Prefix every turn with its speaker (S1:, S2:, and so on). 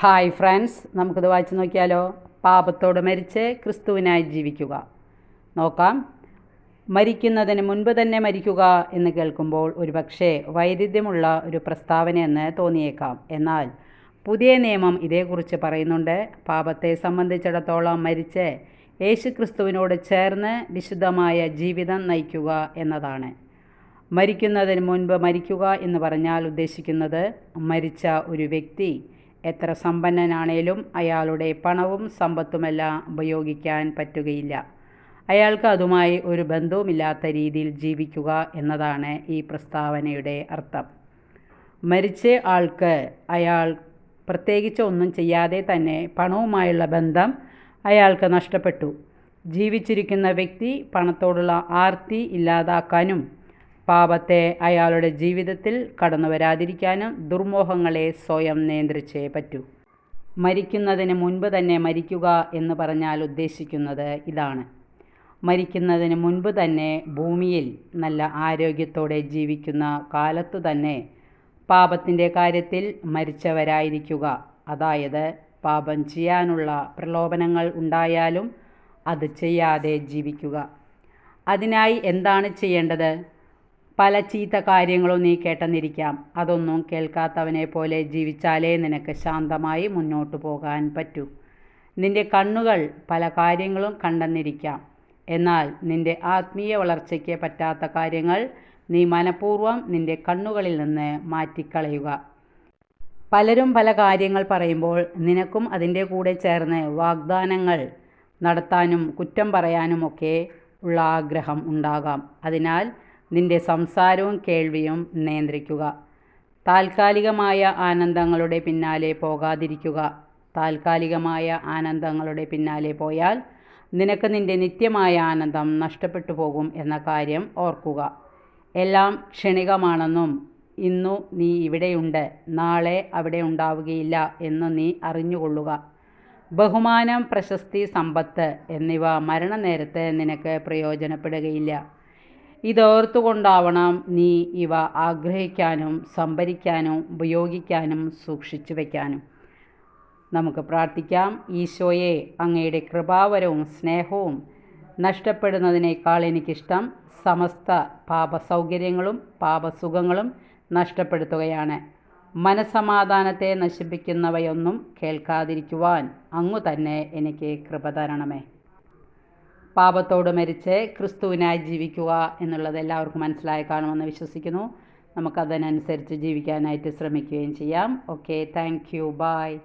S1: Hi friends നമുക്കിത് വായിച്ചു നോക്കിയാലോ? പാപത്തോട് മരിച്ച് ക്രിസ്തുവിനായി ജീവിക്കുക. നോക്കാം. മരിക്കുന്നതിന് മുൻപ് തന്നെ മരിക്കുക എന്ന് കേൾക്കുമ്പോൾ ഒരുപക്ഷെ വൈരുദ്ധ്യമുള്ള ഒരു പ്രസ്താവനയെന്ന് തോന്നിയേക്കാം. എന്നാൽ പുതിയ നിയമം ഇതേക്കുറിച്ച് പറയുന്നുണ്ട്. പാപത്തെ സംബന്ധിച്ചിടത്തോളം മരിച്ച് യേശു ക്രിസ്തുവിനോട് ചേർന്ന് വിശുദ്ധമായ ജീവിതം നയിക്കുക എന്നതാണ്. മരിക്കുന്നതിന് മുൻപ് മരിക്കുക എന്ന് പറഞ്ഞാൽ ഉദ്ദേശിക്കുന്നത് മരിച്ച ഒരു വ്യക്തി എത്ര സമ്പന്നനാണേലും അയാളുടെ പണവും സമ്പത്തുമെല്ലാം ഉപയോഗിക്കാൻ പറ്റുകയില്ല. അയാൾക്ക് അതുമായി ഒരു ബന്ധവുമില്ലാത്ത രീതിയിൽ ജീവിക്കുക എന്നതാണ് ഈ പ്രസ്താവനയുടെ അർത്ഥം. മരിച്ച ആൾക്ക് അയാൾ പ്രത്യേകിച്ച് ഒന്നും ചെയ്യാതെ തന്നെ പണവുമായുള്ള ബന്ധം അയാൾക്ക് നഷ്ടപ്പെട്ടു. ജീവിച്ചിരിക്കുന്ന വ്യക്തി പണത്തോടുള്ള ആർത്തി ഇല്ലാതാക്കാനും പാപത്തെ അയാളുടെ ജീവിതത്തിൽ കടന്നു വരാതിരിക്കാനും ദുർമോഹങ്ങളെ സ്വയം നിയന്ത്രിച്ചേ പറ്റൂ. മരിക്കുന്നതിന് മുൻപ് തന്നെ മരിക്കുക എന്ന് പറഞ്ഞാൽ ഉദ്ദേശിക്കുന്നത് ഇതാണ്. മരിക്കുന്നതിന് മുൻപ് തന്നെ ഭൂമിയിൽ നല്ല ആരോഗ്യത്തോടെ ജീവിക്കുന്ന കാലത്തു തന്നെ പാപത്തിന്റെ കാര്യത്തിൽ മരിച്ചവരായിരിക്കുക. അതായത് പാപം ചെയ്യാനുള്ള പ്രലോഭനങ്ങൾ ഉണ്ടായാലും അത് ചെയ്യാതെ ജീവിക്കുക. അതിനായി എന്താണ് ചെയ്യേണ്ടത്? പല ചീത്ത കാര്യങ്ങളും നീ കേട്ടെന്നിരിക്കാം. അതൊന്നും കേൾക്കാത്തവനെ പോലെ ജീവിച്ചാലേ നിനക്ക് ശാന്തമായി മുന്നോട്ടു പോകാൻ പറ്റൂ. നിന്റെ കണ്ണുകൾ പല കാര്യങ്ങളും കണ്ടെന്നിരിക്കാം. എന്നാൽ നിന്റെ ആത്മീയ വളർച്ചയ്ക്ക് പറ്റാത്ത കാര്യങ്ങൾ നീ മനഃപൂർവം നിന്റെ കണ്ണുകളിൽ നിന്ന് മാറ്റിക്കളയുക. പലരും പല കാര്യങ്ങൾ പറയുമ്പോൾ നിനക്കും അതിന്റെ കൂടെ ചേർന്ന് വാഗ്ദാനങ്ങൾ നടത്താനും കുറ്റം പറയാനുമൊക്കെ ഉള്ള ആഗ്രഹം ഉണ്ടാകാം. അതിനാൽ നിന്റെ സംസാരവും കേൾവിയും നിയന്ത്രിക്കുക. താൽക്കാലികമായ ആനന്ദങ്ങളുടെ പിന്നാലെ പോകാതിരിക്കുക. താൽക്കാലികമായ ആനന്ദങ്ങളുടെ പിന്നാലെ പോയാൽ നിനക്ക് നിന്റെ നിത്യമായ ആനന്ദം നഷ്ടപ്പെട്ടു പോകും എന്ന കാര്യം ഓർക്കുക. എല്ലാം ക്ഷണികമാണെന്നും ഇന്നു നീ ഇവിടെയുണ്ട് നാളെ അവിടെ ഉണ്ടാവുകയില്ല എന്ന് നീ അറിഞ്ഞുകൊള്ളുക. ബഹുമാനം പ്രശസ്തി സമ്പത്ത് എന്നിവ മരണനേരത്ത് നിനക്ക് പ്രയോജനപ്പെടുകയില്ല. ഇതോർത്തുകൊണ്ടാവണം നീ ഇവ ആഗ്രഹിക്കാനും സംഭരിക്കാനും ഉപയോഗിക്കാനും സൂക്ഷിച്ചു വയ്ക്കാനും നമുക്ക് പ്രാർത്ഥിക്കാം. ഈശോയെ അങ്ങയുടെ കൃപാവരവും സ്നേഹവും നഷ്ടപ്പെടുന്നതിനേക്കാൾ എനിക്കിഷ്ടം സമസ്ത പാപസൗകര്യങ്ങളും പാപസുഖങ്ങളും നഷ്ടപ്പെടുത്തുകയാണ്. മനസമാധാനത്തെ നശിപ്പിക്കുന്നവയൊന്നും കേൾക്കാതിരിക്കുവാൻ അങ്ങു തന്നെ എനിക്ക് കൃപ തരണമേ. പാപത്തോട് മരിച്ച് ക്രിസ്തുവിനായി ജീവിക്കുക എന്നുള്ളത് എല്ലാവർക്കും മനസ്സിലായി കാണുമെന്ന് വിശ്വസിക്കുന്നു. നമുക്കതിനനുസരിച്ച് ജീവിക്കാനായിട്ട് ശ്രമിക്കുകയും ചെയ്യാം. Okay thank you bye